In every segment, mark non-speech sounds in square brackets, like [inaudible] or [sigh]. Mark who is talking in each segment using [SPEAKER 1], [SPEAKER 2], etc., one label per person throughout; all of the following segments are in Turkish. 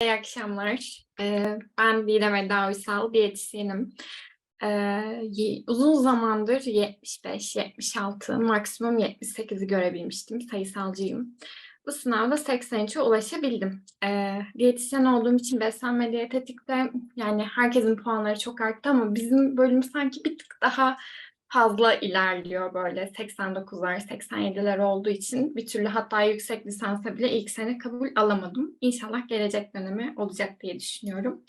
[SPEAKER 1] İyi akşamlar. Ee, ben Didem Eda Uysal, diyetisyenim. Ee, uzun zamandır 75, 76, maksimum 78'i görebilmiştim. Sayısalcıyım. Bu sınavda 83'e ulaşabildim. Ee, diyetisyen olduğum için beslenme diyetetikte yani herkesin puanları çok arttı ama bizim bölüm sanki bir tık daha fazla ilerliyor böyle 89'lar, 87'ler olduğu için bir türlü hatta yüksek lisansa bile ilk sene kabul alamadım. İnşallah gelecek dönemi olacak diye düşünüyorum.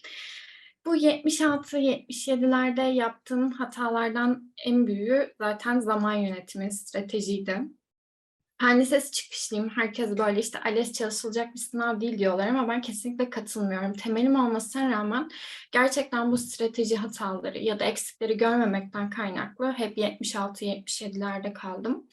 [SPEAKER 1] Bu 76-77'lerde yaptığım hatalardan en büyüğü zaten zaman yönetimi, stratejiydi. Fen lisesi çıkışlıyım. Herkes böyle işte ALES çalışılacak bir sınav değil diyorlar ama ben kesinlikle katılmıyorum. Temelim olmasına rağmen gerçekten bu strateji hataları ya da eksikleri görmemekten kaynaklı hep 76-77'lerde kaldım.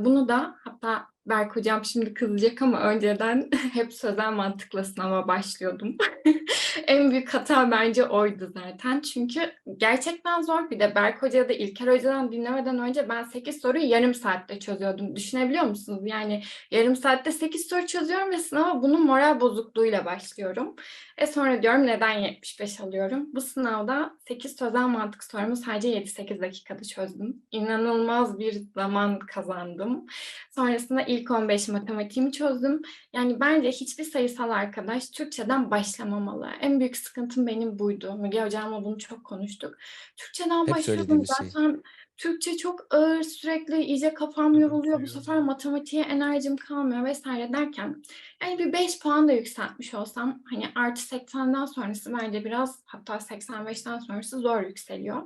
[SPEAKER 1] Bunu da hatta Berk hocam şimdi kızacak ama önceden [laughs] hep sözel mantıkla sınava başlıyordum. [laughs] en büyük hata bence oydu zaten. Çünkü gerçekten zor. Bir de Berk Hoca da İlker Hoca'dan dinlemeden önce ben 8 soruyu yarım saatte çözüyordum. Düşünebiliyor musunuz? Yani yarım saatte 8 soru çözüyorum ve sınava bunun moral bozukluğuyla başlıyorum. E sonra diyorum neden 75 alıyorum? Bu sınavda 8 sözel mantık sorumu sadece 7-8 dakikada çözdüm. İnanılmaz bir zaman kazandım. Sonrasında ilk 15 matematiğimi çözdüm. Yani bence hiçbir sayısal arkadaş Türkçeden başlamamalı. En büyük sıkıntım benim buydu. Müge hocamla bunu çok konuştuk. Türkçeden
[SPEAKER 2] Hep
[SPEAKER 1] başlıyordum
[SPEAKER 2] söylediğimiz şey.
[SPEAKER 1] Türkçe çok ağır, sürekli iyice kafam yoruluyor. Bu sefer matematiğe enerjim kalmıyor vesaire derken yani bir 5 puan da yükseltmiş olsam hani artı 80'den sonrası bence biraz hatta 85'ten sonrası zor yükseliyor.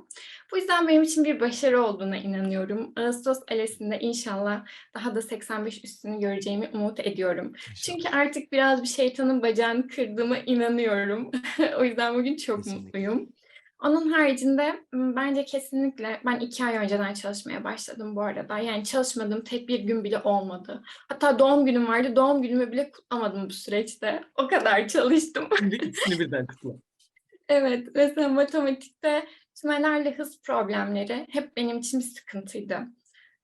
[SPEAKER 1] Bu yüzden benim için bir başarı olduğuna inanıyorum. Ağustos elesinde inşallah daha da 85 üstünü göreceğimi umut ediyorum. Çünkü artık biraz bir şeytanın bacağını kırdığıma inanıyorum. [laughs] o yüzden bugün çok
[SPEAKER 2] Kesinlikle.
[SPEAKER 1] mutluyum. Onun haricinde bence kesinlikle ben iki ay önceden çalışmaya başladım bu arada. Yani çalışmadığım tek bir gün bile olmadı. Hatta doğum günüm vardı. Doğum günümü bile kutlamadım bu süreçte. O kadar çalıştım.
[SPEAKER 3] İkisini [laughs] birden kutla.
[SPEAKER 1] Evet, mesela matematikte tümelerle hız problemleri hep benim için bir sıkıntıydı.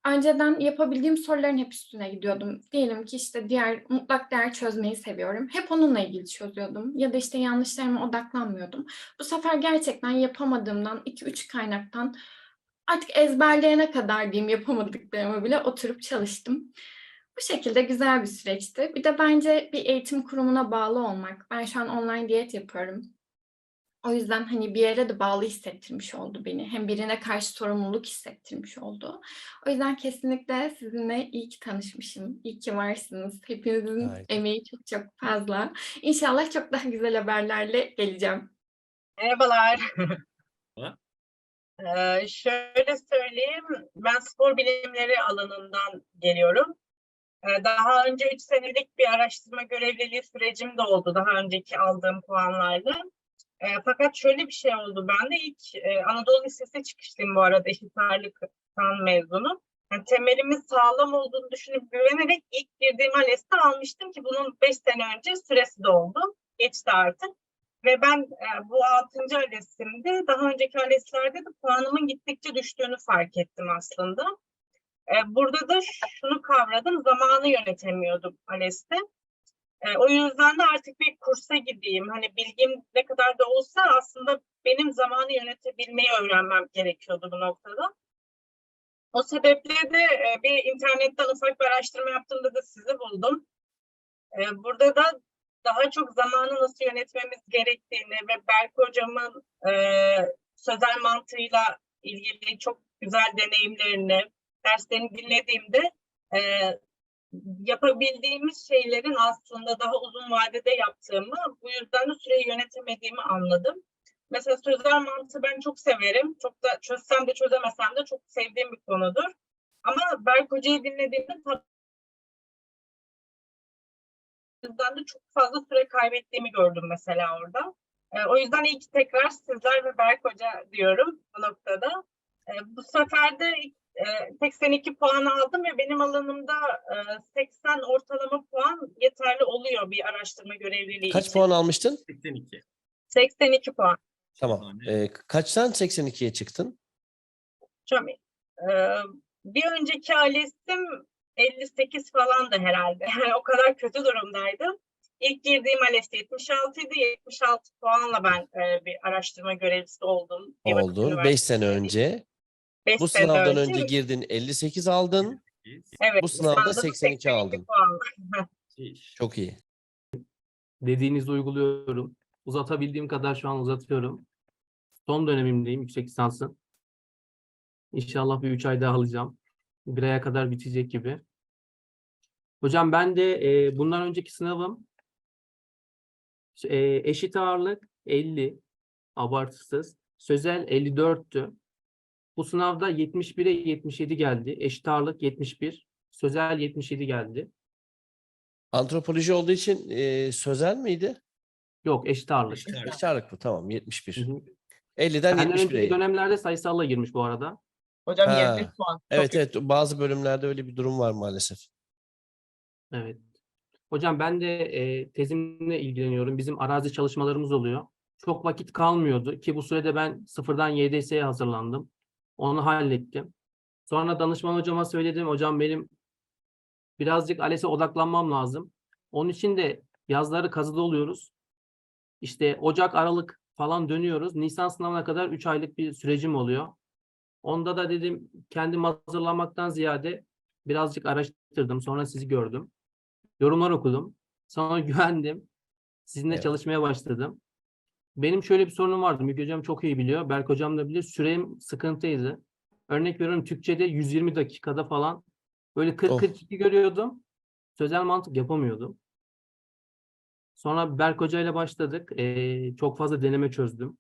[SPEAKER 1] Önceden yapabildiğim soruların hep üstüne gidiyordum. Diyelim ki işte diğer mutlak değer çözmeyi seviyorum. Hep onunla ilgili çözüyordum. Ya da işte yanlışlarıma odaklanmıyordum. Bu sefer gerçekten yapamadığımdan 2-3 kaynaktan artık ezberleyene kadar diyeyim yapamadıklarımı bile oturup çalıştım. Bu şekilde güzel bir süreçti. Bir de bence bir eğitim kurumuna bağlı olmak. Ben şu an online diyet yapıyorum. O yüzden hani bir yere de bağlı hissettirmiş oldu beni. Hem birine karşı sorumluluk hissettirmiş oldu. O yüzden kesinlikle sizinle iyi ki tanışmışım. İyi ki varsınız. Hepinizin
[SPEAKER 2] Harika.
[SPEAKER 1] emeği çok çok fazla. İnşallah çok daha güzel haberlerle geleceğim.
[SPEAKER 4] Merhabalar. [laughs]
[SPEAKER 3] Merhaba.
[SPEAKER 4] Ee, şöyle söyleyeyim, ben spor bilimleri alanından geliyorum. Ee, daha önce 3 senelik bir araştırma görevliliği sürecim de oldu daha önceki aldığım puanlarla. Ee, fakat şöyle bir şey oldu bende ilk e, Anadolu Lisesi çıkışlıyım bu arada eşit ağırlıktan mezunum. Yani temelimin sağlam olduğunu düşünüp güvenerek ilk girdiğim ALES'te almıştım ki bunun 5 sene önce süresi doldu. Geçti artık. Ve ben e, bu 6. ALES'imde daha önceki ALES'lerde de puanımın gittikçe düştüğünü fark ettim aslında. E, burada da şunu kavradım, zamanı yönetemiyordum ALES'te. E, o yüzden de artık bir kursa gideyim. Hani bilgim ne kadar da olsa aslında benim zamanı yönetebilmeyi öğrenmem gerekiyordu bu noktada. O sebeple de e, bir internetten ufak bir araştırma yaptığımda da sizi buldum. E, burada da daha çok zamanı nasıl yönetmemiz gerektiğini ve Berk hocamın e, sözel mantığıyla ilgili çok güzel deneyimlerini, derslerini dinlediğimde e, yapabildiğimiz şeylerin aslında daha uzun vadede yaptığımı, bu yüzden de süreyi yönetemediğimi anladım. Mesela sözel mantığı ben çok severim. Çok da çözsem de çözemesem de çok sevdiğim bir konudur. Ama Berk Hoca'yı dinlediğimde yüzden de çok fazla süre kaybettiğimi gördüm mesela orada. E, o yüzden iyi ki tekrar sizler ve Berk Hoca diyorum bu noktada. E, bu sefer de 82 puan aldım ve benim alanımda e, 80 ortalama puan yeterli oluyor bir araştırma görevliliği
[SPEAKER 2] Kaç
[SPEAKER 4] için.
[SPEAKER 2] puan almıştın?
[SPEAKER 3] 82.
[SPEAKER 4] 82 puan.
[SPEAKER 2] Tamam. Ee, kaçtan 82'ye çıktın?
[SPEAKER 4] Çok iyi. Ee, bir önceki ALES'im 58 falan da herhalde. [laughs] Yani o kadar kötü durumdaydım. İlk girdiğim ALES 76 idi. 76 puanla ben e, bir araştırma görevlisi oldum.
[SPEAKER 2] Oldun 5
[SPEAKER 4] üniversitede.
[SPEAKER 2] sene önce. Bu sınavdan önce girdin 58 aldın.
[SPEAKER 4] evet,
[SPEAKER 2] bu sınavda
[SPEAKER 4] sınavda da
[SPEAKER 2] 82 aldın. [laughs] Çok iyi.
[SPEAKER 5] Dediğinizi uyguluyorum. Uzatabildiğim kadar şu an uzatıyorum. Son dönemimdeyim yüksek lisansın. İnşallah bir 3 ay daha alacağım. Bir aya kadar bitecek gibi. Hocam ben de e, bundan önceki sınavım e, eşit ağırlık 50 abartısız. Sözel 54'tü. Bu sınavda 71'e 77 geldi. Eşit ağırlık 71. Sözel 77 geldi.
[SPEAKER 2] Antropoloji olduğu için e, sözel miydi?
[SPEAKER 5] Yok eşit ağırlık.
[SPEAKER 3] Eşit ağırlık.
[SPEAKER 2] İşaret bu tamam 71.
[SPEAKER 5] Hı hı.
[SPEAKER 2] 50'den
[SPEAKER 5] Benden önceki
[SPEAKER 2] 71'e.
[SPEAKER 5] dönemlerde sayısalla girmiş bu arada.
[SPEAKER 6] Hocam
[SPEAKER 2] Ha,
[SPEAKER 6] 21 puan. Çok
[SPEAKER 2] Evet
[SPEAKER 6] iyi.
[SPEAKER 2] evet bazı bölümlerde öyle bir durum var maalesef.
[SPEAKER 5] Evet. Hocam ben de e, tezimle ilgileniyorum. Bizim arazi çalışmalarımız oluyor. Çok vakit kalmıyordu ki bu sürede ben sıfırdan YDS'ye hazırlandım. Onu hallettim. Sonra danışman hocama söyledim. Hocam benim birazcık ALES'e odaklanmam lazım. Onun için de yazları kazıda oluyoruz. İşte Ocak, Aralık falan dönüyoruz. Nisan sınavına kadar 3 aylık bir sürecim oluyor. Onda da dedim kendim hazırlanmaktan ziyade birazcık araştırdım. Sonra sizi gördüm. Yorumlar okudum. Sonra [laughs] güvendim. Sizinle
[SPEAKER 2] Evet.
[SPEAKER 5] çalışmaya başladım. Benim şöyle bir sorunum vardı. Müge Hocam çok iyi biliyor. Berk Hocam da bilir. Sürem sıkıntıydı. Örnek veriyorum Türkçe'de 120 dakikada falan böyle 40-42 görüyordum. Sözel mantık yapamıyordum. Sonra Berk Hoca ile başladık. Ee, çok fazla deneme çözdüm.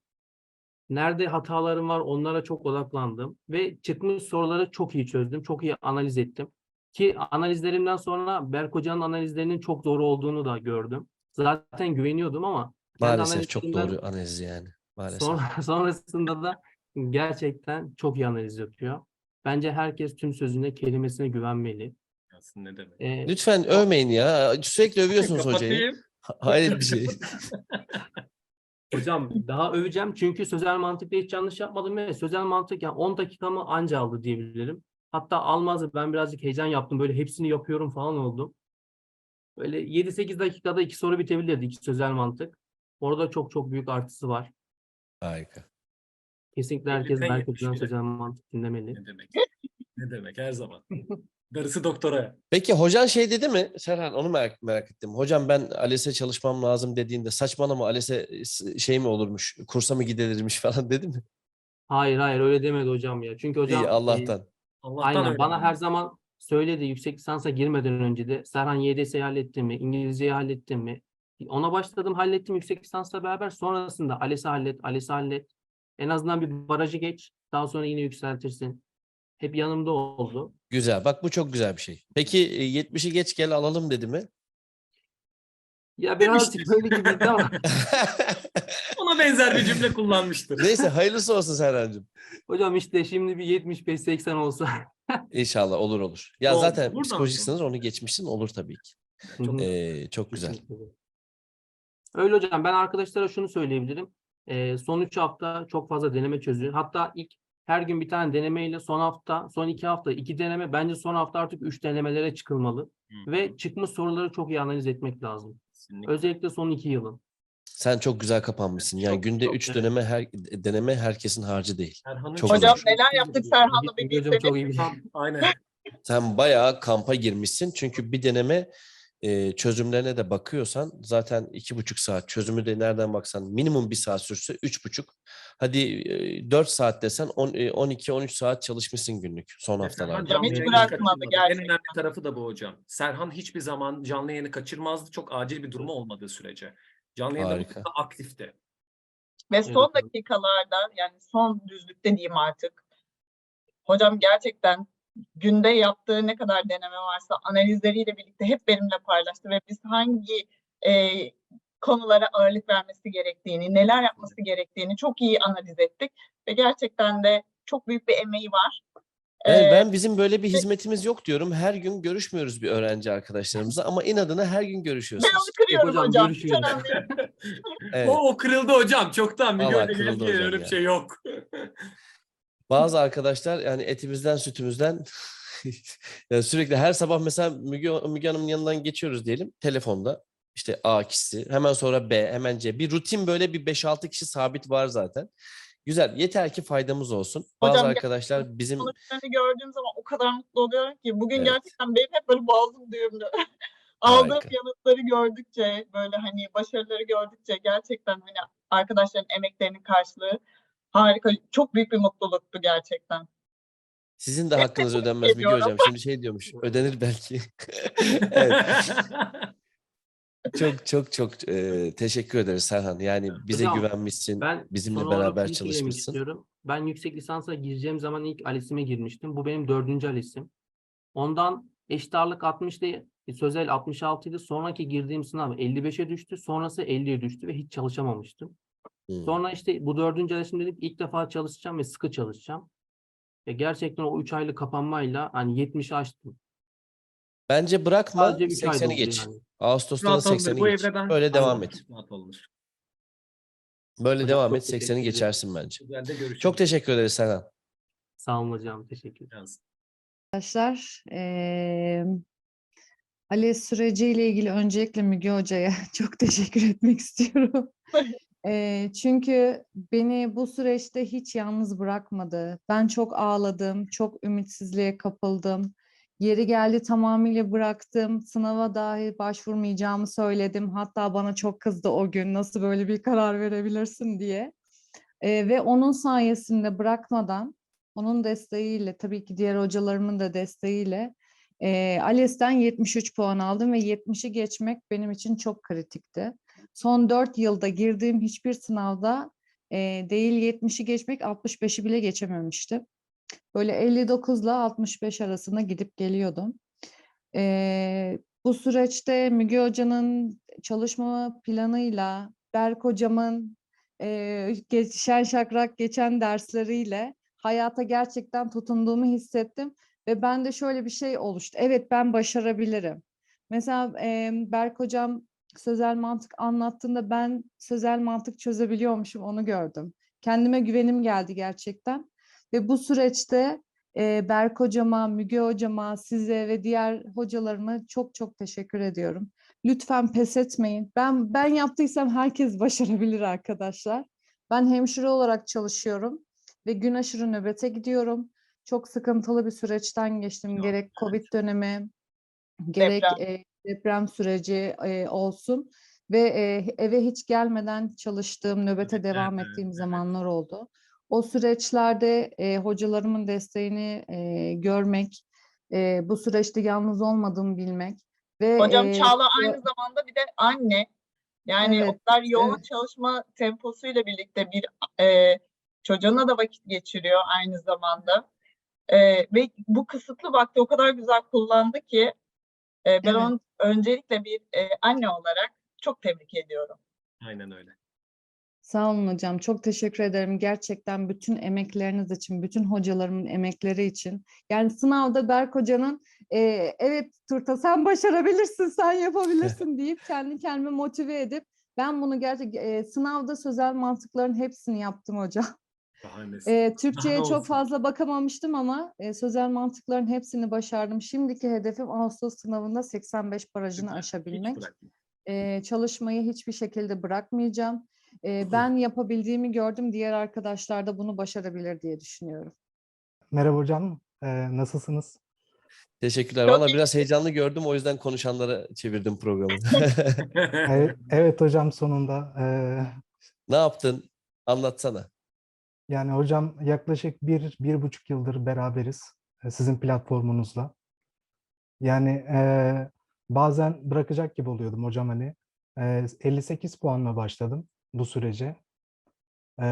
[SPEAKER 5] Nerede hatalarım var onlara çok odaklandım. Ve çıkmış soruları çok iyi çözdüm. Çok iyi analiz ettim. Ki analizlerimden sonra Berk Hoca'nın analizlerinin çok doğru olduğunu da gördüm. Zaten güveniyordum ama
[SPEAKER 2] Maalesef çok doğru analiz yani. Maalesef.
[SPEAKER 5] Sonra, [laughs] sonrasında da gerçekten çok iyi analiz yapıyor. Bence herkes tüm sözüne, kelimesine güvenmeli.
[SPEAKER 3] Aslında ne demek?
[SPEAKER 5] Ee,
[SPEAKER 2] Lütfen övmeyin ya. Sürekli övüyorsunuz hocayı.
[SPEAKER 3] Kapatayım.
[SPEAKER 2] Ha- Hayır bir şey. [laughs]
[SPEAKER 5] hocam daha öveceğim çünkü sözel mantıkta hiç yanlış yapmadım ve sözel mantık yani 10 dakikamı anca aldı diyebilirim. Hatta almazdı. Ben birazcık heyecan yaptım. Böyle hepsini yapıyorum falan oldum. Böyle 7-8 dakikada iki soru bitebilirdi. iki sözel mantık. Orada çok çok büyük artısı var.
[SPEAKER 2] Harika.
[SPEAKER 5] Kesinlikle herkes
[SPEAKER 3] Birlikte
[SPEAKER 5] Berk Hoca'dan
[SPEAKER 3] 71'e.
[SPEAKER 5] sözel mantık dinlemeli.
[SPEAKER 3] Ne demek? Ne demek her zaman. [laughs] Darısı doktora.
[SPEAKER 2] Peki hocan şey dedi mi? Serhan onu merak, merak ettim. Hocam ben ALES'e çalışmam lazım dediğinde saçmalama ALES'e s- şey mi olurmuş, kursa mı gidilirmiş falan [laughs] dedi mi?
[SPEAKER 5] Hayır hayır öyle demedi hocam ya. Çünkü hocam
[SPEAKER 2] İyi
[SPEAKER 5] e,
[SPEAKER 2] Allah'tan.
[SPEAKER 3] Allah'tan
[SPEAKER 5] Aynen
[SPEAKER 3] öyle.
[SPEAKER 5] bana her zaman söyledi yüksek lisansa girmeden önce de Serhan YDS'yi hallettin mi? İngilizceyi hallettin mi? Ona başladım hallettim yüksek lisansla beraber sonrasında ALES'i hallet, ALES'i hallet. En azından bir barajı geç daha sonra yine yükseltirsin. Hep yanımda oldu.
[SPEAKER 2] Güzel. Bak bu çok güzel bir şey. Peki e, 70'i geç gel alalım dedi mi?
[SPEAKER 5] Ya birazcık böyle gibiydi ama [laughs]
[SPEAKER 3] Ona benzer bir cümle kullanmıştır.
[SPEAKER 2] Neyse hayırlısı olsun Serhan'cığım.
[SPEAKER 5] hocam işte şimdi bir 75-80 olsa. [laughs]
[SPEAKER 2] İnşallah olur olur. Ya
[SPEAKER 3] Oldu,
[SPEAKER 2] zaten psikolojisiniz onu geçmişsin olur tabii ki.
[SPEAKER 5] Hı.
[SPEAKER 2] Ee, çok güzel.
[SPEAKER 5] Kesinlikle. Öyle hocam ben arkadaşlara şunu söyleyebilirim. Ee, son 3 hafta çok fazla deneme çözüyor. Hatta ilk her gün bir tane denemeyle son hafta, son 2 hafta 2 deneme bence son hafta artık 3 denemelere çıkılmalı.
[SPEAKER 3] Hı.
[SPEAKER 5] Ve çıkmış soruları çok iyi analiz etmek lazım.
[SPEAKER 3] Kesinlikle.
[SPEAKER 5] Özellikle son 2 yılın.
[SPEAKER 2] Sen çok güzel kapanmışsın. Yani
[SPEAKER 3] Çok,
[SPEAKER 2] günde
[SPEAKER 3] çok,
[SPEAKER 2] 3
[SPEAKER 5] evet.
[SPEAKER 2] deneme her deneme herkesin harcı değil.
[SPEAKER 3] Erhan'ın
[SPEAKER 2] Çok.
[SPEAKER 6] Hocam neler yaptık Serhan'la bir bilseniz.
[SPEAKER 5] çok iyi.
[SPEAKER 3] Aynen.
[SPEAKER 2] Sen bayağı kampa girmişsin. Çünkü bir deneme e, çözümlerine de bakıyorsan zaten iki buçuk saat çözümü de nereden baksan minimum bir saat sürse üç buçuk. Hadi e, dört saat desen on, e, 12-13 saat çalışmışsın günlük son haftalarda.
[SPEAKER 6] Hocam hiç bırakmadı.
[SPEAKER 3] En
[SPEAKER 6] gerçekten.
[SPEAKER 3] önemli tarafı da bu hocam. Serhan hiçbir zaman canlı yayını kaçırmazdı. Çok acil bir durumu olmadığı sürece. Canlı yayında
[SPEAKER 2] Harika.
[SPEAKER 3] mutlaka aktifti.
[SPEAKER 6] Ve son dakikalarda yani son düzlükte diyeyim artık. Hocam gerçekten günde yaptığı ne kadar deneme varsa analizleriyle birlikte hep benimle paylaştı ve biz hangi e, konulara ağırlık vermesi gerektiğini, neler yapması gerektiğini çok iyi analiz ettik ve gerçekten de çok büyük bir emeği var. Ee,
[SPEAKER 2] ben bizim böyle bir hizmetimiz yok diyorum. Her gün görüşmüyoruz bir öğrenci arkadaşlarımızla ama inadına her gün
[SPEAKER 6] ben
[SPEAKER 2] görüşüyorsunuz.
[SPEAKER 6] onu kırıyorum
[SPEAKER 5] hocam,
[SPEAKER 6] hocam. [laughs]
[SPEAKER 2] Evet.
[SPEAKER 3] O, o kırıldı hocam. Çoktan. Bir
[SPEAKER 2] ya.
[SPEAKER 3] şey yok.
[SPEAKER 2] Bazı arkadaşlar yani etimizden sütümüzden [laughs] yani sürekli her sabah mesela Müge, Müge Hanım'ın yanından geçiyoruz diyelim telefonda. işte A kişisi, hemen sonra B, hemen C. Bir rutin böyle bir 5-6 kişi sabit var zaten. Güzel. Yeter ki faydamız olsun. Bazı
[SPEAKER 6] Hocam,
[SPEAKER 2] arkadaşlar bizim
[SPEAKER 6] Sonuçlarını gördüğüm zaman o kadar mutlu oluyorum ki. Bugün
[SPEAKER 2] Evet.
[SPEAKER 6] gerçekten benim hep böyle boğazım düğümlü. [laughs] Aldığım
[SPEAKER 2] Harika.
[SPEAKER 6] yanıtları gördükçe, böyle hani başarıları gördükçe gerçekten hani arkadaşların emeklerinin karşılığı harika. Çok büyük bir mutluluktu gerçekten.
[SPEAKER 2] sizin de hakkınız ödenmez Müge
[SPEAKER 6] ediyorum.
[SPEAKER 2] Hocam. Şimdi şey diyormuş. Ödenir belki. [laughs] evet. [laughs] Çok çok çok e, teşekkür ederiz Serhan. Yani bize
[SPEAKER 5] Hocam,
[SPEAKER 2] güvenmişsin.
[SPEAKER 5] Ben
[SPEAKER 2] bizimle
[SPEAKER 5] son olarak
[SPEAKER 2] beraber çalışmışsın.
[SPEAKER 5] istiyorum. Ben yüksek lisansa gireceğim zaman ilk ALES'ime girmiştim. Bu benim dördüncü ALES'im. Ondan eşit ağırlık 60'tı, sözel 66 idi. Sonraki girdiğim sınav 55'e düştü. Sonrası 50'ye düştü ve hiç çalışamamıştım.
[SPEAKER 2] Hmm.
[SPEAKER 5] Sonra işte bu dördüncü ALES'im dedim ilk defa çalışacağım ve sıkı çalışacağım. Ve gerçekten o 3 aylık kapanmayla hani 70'i aştım.
[SPEAKER 2] Bence bırakma
[SPEAKER 5] Sadece 3 ayda
[SPEAKER 2] 80'i
[SPEAKER 5] oldu
[SPEAKER 2] geç.
[SPEAKER 5] yani.
[SPEAKER 3] Olunur.
[SPEAKER 2] 80'i
[SPEAKER 3] Bu
[SPEAKER 2] geç. Böyle devam et. Böyle
[SPEAKER 5] Hocam
[SPEAKER 2] devam et.
[SPEAKER 5] teşekkür
[SPEAKER 2] 80'i
[SPEAKER 5] ederim.
[SPEAKER 2] geçersin bence. Çok teşekkür ederiz Serhan.
[SPEAKER 5] Sağ olun hocam. Teşekkür ederim.
[SPEAKER 3] Yalnız.
[SPEAKER 7] Arkadaşlar, eee ALES süreciyle ilgili öncelikle Müge Hoca'ya [laughs] çok teşekkür etmek istiyorum. [laughs] Çünkü beni bu süreçte hiç yalnız bırakmadı. Ben çok ağladım, çok ümitsizliğe kapıldım. Yeri geldi tamamıyla bıraktım. Sınava dahi başvurmayacağımı söyledim. Hatta bana çok kızdı o gün. Nasıl böyle bir karar verebilirsin diye. Ve onun sayesinde bırakmadan onun desteğiyle tabii ki diğer hocalarımın da desteğiyle ALES'ten 73 puan aldım ve 70'i geçmek benim için çok kritikti. Son 4 yılda girdiğim hiçbir sınavda eee, değil 70'i geçmek 65'i bile geçememiştim. Böyle 59 ile 65 arasında gidip geliyordum. Eee, bu süreçte Müge Hoca'nın çalışma planıyla, Berk Hocamın eee geç, şen şakrak geçen dersleriyle hayata gerçekten tutunduğumu hissettim ve bende şöyle bir şey oluştu. Evet ben başarabilirim. Mesela eee Berk hocam sözel mantık anlattığında ben sözel mantık çözebiliyormuşum onu gördüm. Kendime güvenim geldi gerçekten. Ve bu süreçte eee Berk hocama, Müge hocama, size ve diğer hocalarıma çok çok teşekkür ediyorum. Lütfen pes etmeyin. Ben ben yaptıysam herkes başarabilir arkadaşlar. Ben hemşire olarak çalışıyorum ve gün aşırı nöbete gidiyorum. Çok sıkıntılı bir süreçten geçtim. Gerek. Covid dönemi, gerek e, deprem süreci e, olsun ve e, eve hiç gelmeden çalıştığım, nöbete devam
[SPEAKER 3] evet,
[SPEAKER 7] ettiğim
[SPEAKER 3] evet.
[SPEAKER 7] zamanlar oldu. O süreçlerde e, hocalarımın desteğini e, görmek, e, bu süreçte yalnız olmadığımı bilmek ve
[SPEAKER 6] Hocam
[SPEAKER 7] e,
[SPEAKER 6] Çağla aynı zamanda bir de anne. Yani o
[SPEAKER 7] Evet,
[SPEAKER 6] kadar yoğun
[SPEAKER 7] evet.
[SPEAKER 6] çalışma temposuyla birlikte bir e, çocuğuna da vakit geçiriyor aynı zamanda. E, ve bu kısıtlı vakti o kadar güzel kullandı ki e, ben
[SPEAKER 7] Evet.
[SPEAKER 6] onu öncelikle bir e, anne olarak çok tebrik ediyorum.
[SPEAKER 3] Aynen öyle.
[SPEAKER 7] Sağ olun hocam. Çok teşekkür ederim. Gerçekten bütün emekleriniz için, bütün hocalarımın emekleri için. Yani sınavda Berk Hoca'nın e, evet Turta sen başarabilirsin, sen yapabilirsin [laughs] deyip kendi kendime motive edip ben bunu gerçek e, sınavda sözel mantıkların hepsini yaptım hocam.
[SPEAKER 3] Bahanesi.
[SPEAKER 7] E, Türkçe'ye çok fazla bakamamıştım ama e, sözel mantıkların hepsini başardım. Şimdiki hedefim Ağustos sınavında 85 barajını
[SPEAKER 3] Süper. Hiç
[SPEAKER 7] aşabilmek.
[SPEAKER 3] bırakma.
[SPEAKER 7] Eee, çalışmayı hiçbir şekilde bırakmayacağım. Eee, ben yapabildiğimi gördüm. Diğer arkadaşlar da bunu başarabilir diye düşünüyorum.
[SPEAKER 8] Merhaba hocam, Ee, nasılsınız?
[SPEAKER 2] Teşekkürler. Valla biraz heyecanlı gördüm. O yüzden konuşanlara çevirdim programı. [laughs]
[SPEAKER 8] Evet, evet hocam sonunda. Ee,
[SPEAKER 2] ne yaptın? Anlatsana.
[SPEAKER 8] Yani hocam yaklaşık bir, bir buçuk yıldır beraberiz e, sizin platformunuzla. Yani e, bazen bırakacak gibi oluyordum hocam hani. E, 58 puanla başladım bu sürece. E,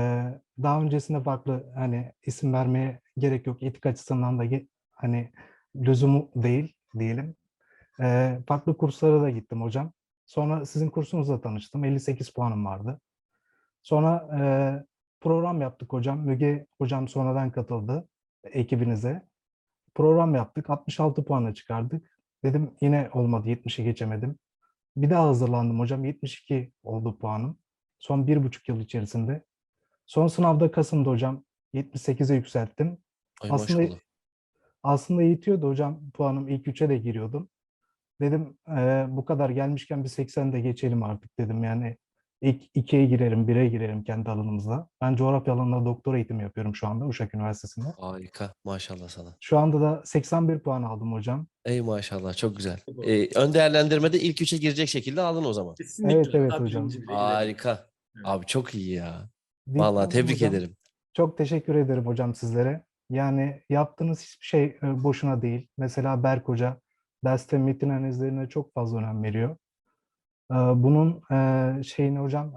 [SPEAKER 8] daha öncesinde farklı hani isim vermeye gerek yok. Etik açısından da hani lüzumu değil diyelim. E, farklı kurslara da gittim hocam. Sonra sizin kursunuzla tanıştım. 58 puanım vardı. Sonra e, program yaptık hocam. Müge hocam sonradan katıldı ekibinize. Program yaptık. 66 puana çıkardık. Dedim yine olmadı. 70'i geçemedim. Bir daha hazırlandım hocam. 72 oldu puanım. Son bir buçuk yıl içerisinde. Son sınavda Kasım'da hocam 78'e yükselttim.
[SPEAKER 2] Ay
[SPEAKER 8] Aslında
[SPEAKER 2] maşallah.
[SPEAKER 8] aslında yetiyordu hocam. Puanım ilk üçe de giriyordum. Dedim eee, bu kadar gelmişken bir 80 de geçelim artık dedim. Yani ilk ikiye girerim, bire girerim kendi alanımızda. Ben coğrafya alanında doktora eğitimi yapıyorum şu anda Uşak Üniversitesi'nde.
[SPEAKER 2] Harika. Maşallah sana.
[SPEAKER 8] Şu anda da 81 puan aldım hocam.
[SPEAKER 2] Ey maşallah çok güzel. Ee, ön değerlendirmede ilk üçe girecek şekilde aldın o zaman.
[SPEAKER 3] Kesinlikle.
[SPEAKER 8] Evet, evet hocam.
[SPEAKER 2] Harika. Abi çok iyi ya. Vallahi tebrik
[SPEAKER 8] hocam.
[SPEAKER 2] ederim.
[SPEAKER 8] Çok teşekkür ederim hocam sizlere. Yani yaptığınız hiçbir şey e, boşuna değil. Mesela Berk Hoca derste metin analizlerine çok fazla önem veriyor. Bunun şeyini hocam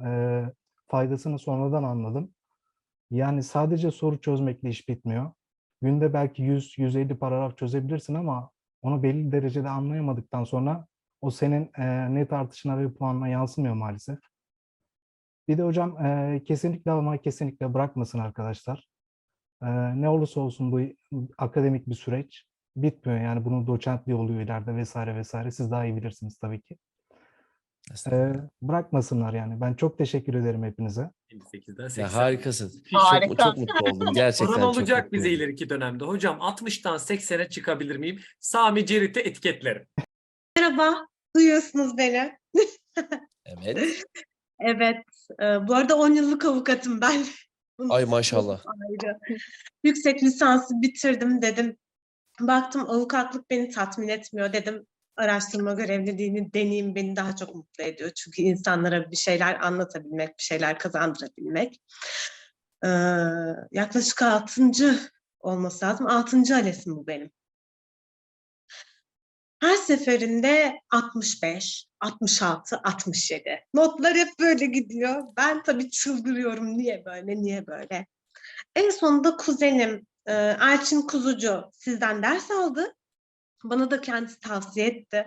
[SPEAKER 8] faydasını sonradan anladım. Yani sadece soru çözmekle iş bitmiyor. Günde belki 100-150 paragraf çözebilirsin ama onu belli derecede anlayamadıktan sonra o senin net artışına ve puanına yansımıyor maalesef. Bir de hocam kesinlikle ama kesinlikle bırakmasın arkadaşlar. Ne olursa olsun bu akademik bir süreç bitmiyor. Yani bunun doçentliği oluyor ileride vesaire vesaire. Siz daha iyi bilirsiniz tabii ki. E, bırakmasınlar yani. Ben çok teşekkür ederim hepinize.
[SPEAKER 3] 58'den
[SPEAKER 2] Ya
[SPEAKER 3] 80.
[SPEAKER 2] harikasın.
[SPEAKER 6] Harika.
[SPEAKER 2] Çok, çok mutlu oldum. [laughs] Gerçekten
[SPEAKER 3] Soran
[SPEAKER 2] çok
[SPEAKER 3] olacak
[SPEAKER 2] mutlu
[SPEAKER 3] bize ileriki dönemde. Hocam 60'tan 80'e çıkabilir miyim? Sami Cerit'i etiketlerim.
[SPEAKER 9] Merhaba, duyuyorsunuz beni.
[SPEAKER 2] Evet. [laughs]
[SPEAKER 9] Evet, bu arada 10 yıllık avukatım ben.
[SPEAKER 2] Ay maşallah. [laughs]
[SPEAKER 9] ayrı. Yüksek lisansı bitirdim dedim. Baktım avukatlık beni tatmin etmiyor dedim. Araştırma görevliliğini deneyeyim beni daha çok mutlu ediyor. Çünkü insanlara bir şeyler anlatabilmek, bir şeyler kazandırabilmek. Ee, yaklaşık 6. olması lazım. 6. alesim bu benim. Her seferinde 65, 66, 67. Notlar hep böyle gidiyor. Ben tabii çıldırıyorum. Niye böyle, niye böyle? En sonunda kuzenim e, Elçin Kuzucu sizden ders aldı. Bana da kendisi tavsiye etti.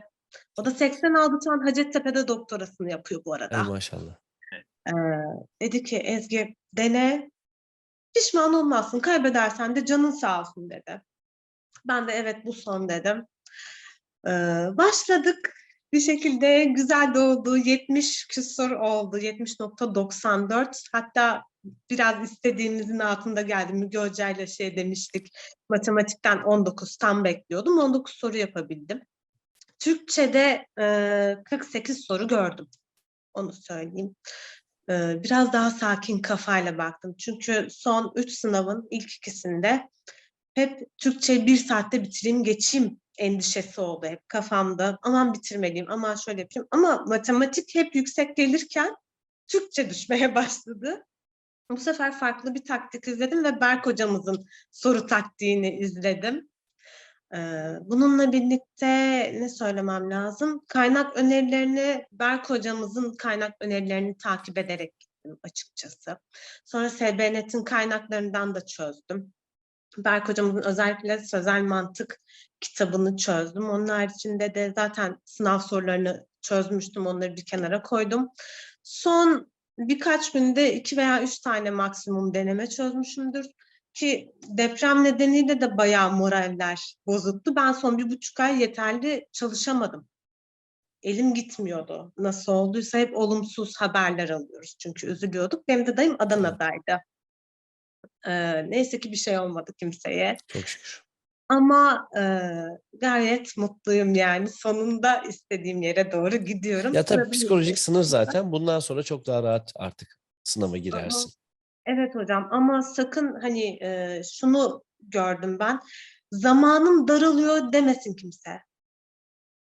[SPEAKER 9] O da 80 aldı şu an Hacettepe'de doktorasını yapıyor bu arada.
[SPEAKER 2] Ay maşallah.
[SPEAKER 9] Ee, dedi ki Ezgi dene pişman olmazsın kaybedersen de canın sağ olsun dedi. Ben de evet bu son dedim. Ee, başladık bir şekilde güzel de oldu 70 küsur oldu 70.94 hatta biraz istediğimizin altında geldi Müge Hoca şey demiştik matematikten 19 tam bekliyordum 19 soru yapabildim. Türkçe'de e, 48 soru gördüm onu söyleyeyim. Ee, biraz daha sakin kafayla baktım. Çünkü son üç sınavın ilk ikisinde hep Türkçeyi bir saatte bitireyim, geçeyim endişesi oldu hep kafamda. Aman bitirmeliyim, aman şöyle yapayım. Ama matematik hep yüksek gelirken Türkçe düşmeye [laughs] başladı. Bu sefer farklı bir taktik izledim ve Berk hocamızın soru taktiğini izledim. Ee, Bununla birlikte ne söylemem lazım? Kaynak önerilerini, Berk hocamızın kaynak önerilerini takip ederek gittim açıkçası. Sonra SBNet'in kaynaklarından da çözdüm. Berk hocamızın özellikle sözel mantık kitabını çözdüm. Onun haricinde de zaten sınav sorularını çözmüştüm. Onları bir kenara koydum. Son birkaç günde iki veya üç tane maksimum deneme çözmüşümdür. Ki deprem nedeniyle de bayağı moraller bozuktu. Ben son bir buçuk ay yeterli çalışamadım. Elim gitmiyordu. Nasıl olduysa hep olumsuz haberler alıyoruz. Çünkü üzülüyorduk. Benim de dayım Adana'daydı. Ee, neyse ki bir şey olmadı kimseye.
[SPEAKER 2] Çok şükür.
[SPEAKER 9] Ama e, gayet mutluyum yani. Sonunda istediğim yere doğru gidiyorum.
[SPEAKER 2] Ya tabii
[SPEAKER 9] Sırada
[SPEAKER 2] psikolojik sınır zaten. Bundan sonra çok daha rahat artık sınava girersin.
[SPEAKER 9] Evet hocam ama sakın hani e, şunu gördüm ben. Zamanım daralıyor demesin kimse.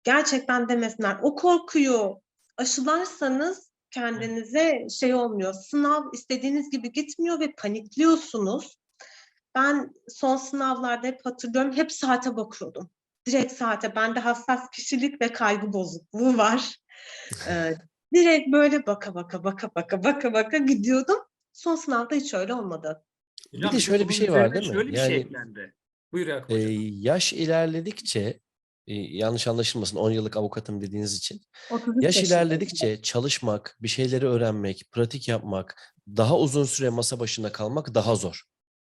[SPEAKER 9] Gerçekten demesinler. O korkuyu aşılarsanız kendinize şey olmuyor. Sınav istediğiniz gibi gitmiyor ve panikliyorsunuz. Ben son sınavlarda hep hatırlıyorum hep saate bakıyordum. Direkt saate. Bende hassas kişilik ve kaygı bozukluğu var. [laughs] Ee, direkt böyle baka baka baka baka baka baka gidiyordum. Son sınavda hiç öyle olmadı.
[SPEAKER 3] Hocam,
[SPEAKER 2] de
[SPEAKER 3] bir
[SPEAKER 2] şöyle bir şey var değil mi?
[SPEAKER 3] Şöyle bir
[SPEAKER 2] Yani-
[SPEAKER 3] şey eklendi. Buyur Yakup hocam.
[SPEAKER 2] yaş ilerledikçe e, yanlış anlaşılmasın 10 yıllık avukatım dediğiniz için
[SPEAKER 9] 33
[SPEAKER 2] yaş ilerledikçe çalışmak, bir şeyleri öğrenmek, pratik yapmak, daha uzun süre masa başında kalmak daha zor.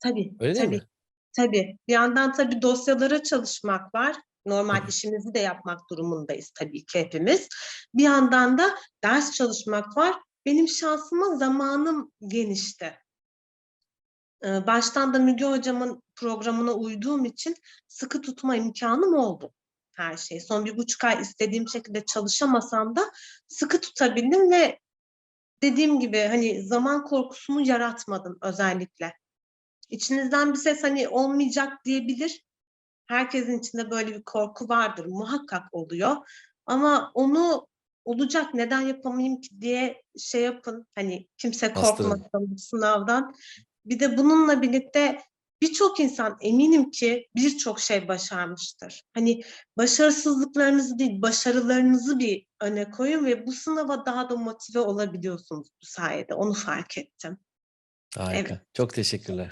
[SPEAKER 9] Tabii,
[SPEAKER 2] Öyle değil
[SPEAKER 9] tabii,
[SPEAKER 2] mi?
[SPEAKER 9] tabii. Bir yandan tabii dosyalara çalışmak var. Normal işimizi de yapmak durumundayız tabii ki hepimiz. Bir yandan da ders çalışmak var. Benim şansıma zamanım genişti. Ee, Baştan da Müge Hocam'ın programına uyduğum için sıkı tutma imkanım oldu. her şeyi. Son bir buçuk ay istediğim şekilde çalışamasam da sıkı tutabildim ve dediğim gibi hani zaman korkusunu yaratmadım özellikle. İçinizden bir ses hani olmayacak diyebilir. Herkesin içinde böyle bir korku vardır. Muhakkak oluyor. Ama onu olacak neden yapamayayım ki diye şey yapın. Hani kimse
[SPEAKER 2] Bastırın.
[SPEAKER 9] korkmasın bu sınavdan. Bir de bununla birlikte birçok insan eminim ki birçok şey başarmıştır. Hani başarısızlıklarınızı değil, başarılarınızı bir öne koyun ve bu sınava daha da motive olabiliyorsunuz bu sayede. Onu fark ettim.
[SPEAKER 2] Harika. Çok teşekkürler.